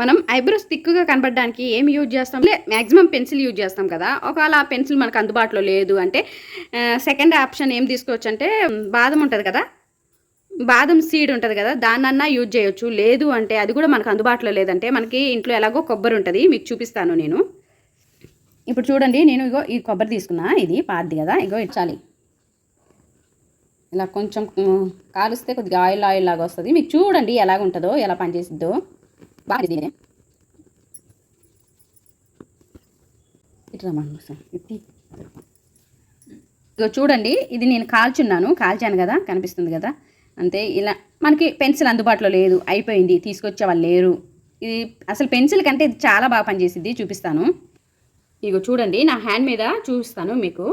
మనం ఐబ్రోస్ థిక్గా కనపడడానికి ఏం యూజ్ చేస్తాం? లే మ్యాక్సిమం పెన్సిల్ యూజ్ చేస్తాం కదా. ఒకవేళ ఆ పెన్సిల్ మనకు అందుబాటులో లేదు అంటే సెకండ్ ఆప్షన్ ఏం తీసుకోవచ్చు అంటే బాదం ఉంటుంది కదా. బాదం సీడ్ ఉంటుంది కదా దాన్నన్నా యూజ్ చేయొచ్చు. లేదు అంటే అది కూడా మనకు అందుబాటులో లేదంటే మనకి ఇంట్లో ఎలాగో కొబ్బరి ఉంటుంది. మీకు చూపిస్తాను నేను. ఇప్పుడు చూడండి నేను ఇగో ఈ కొబ్బరి తీసుకున్నా. ఇది పాతది కదా ఇగో ఇచ్చాలి. ఇలా కొంచెం కాలుస్తే కొద్దిగా ఆయిల్ ఆయిల్ లాగా వస్తుంది. మీకు చూడండి ఎలాగుంటుందో ఎలా పనిచేసిద్దో. బాగా దీని ఇట్లా ఇగో చూడండి ఇది నేను కాల్చున్నాను. కాల్చాను కదా కనిపిస్తుంది కదా. అంతే ఇలా మనకి పెన్సిల్ అందుబాటులో లేదు అయిపోయింది తీసుకొచ్చే వాళ్ళు లేరు. ఇది అసలు పెన్సిల్ కంటే ఇది చాలా బాగా పనిచేసింది చూపిస్తాను. ఇగో చూడండి నా హ్యాండ్ మీద చూపిస్తాను మీకు.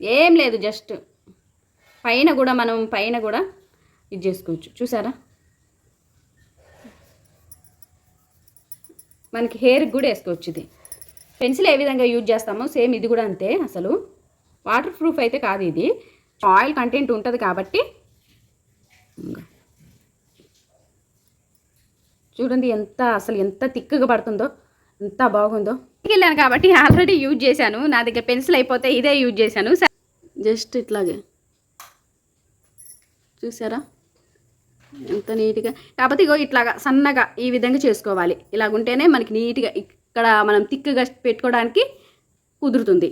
ఏం లేదు జస్ట్ పైన కూడా మనం పైన కూడా ఇది చేసుకోవచ్చు. చూసారా? మనకి హెయిర్కి కూడా వేసుకోవచ్చు ఇది పెన్సిల్ ఏ విధంగా యూజ్ చేస్తామో సేమ్ ఇది కూడా అంతే అసలు. వాటర్ ప్రూఫ్ అయితే కాదు ఇది. ఆయిల్ కంటెంట్ ఉంటుంది కాబట్టి. చూడండి ఎంత అసలు ఎంత తిక్కుగా పడుతుందో ఎంత బాగుందో. వెళ్ళాను కాబట్టి ఆల్రెడీ యూజ్ చేశాను. నా దగ్గర పెన్సిల్ అయిపోతే ఇదే యూజ్ చేశాను. జస్ట్ ఇట్లాగే. చూసారా? ఎంత నీట్గా. కాకపోతే ఇగో ఇట్లాగా సన్నగా ఈ విధంగా చేసుకోవాలి. ఇలాగుంటేనే మనకి నీట్గా ఇక్కడ మనం తిక్కుగా పెట్టుకోవడానికి కుదురుతుంది.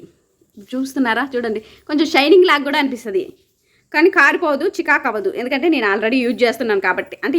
చూస్తున్నారా? చూడండి. కొంచెం షైనింగ్ లాగా కూడా అనిపిస్తుంది. కానీ కారిపోదు చికాకు అవ్వదు ఎందుకంటే నేను ఆల్రెడీ యూజ్ చేస్తున్నాను కాబట్టి. అంటే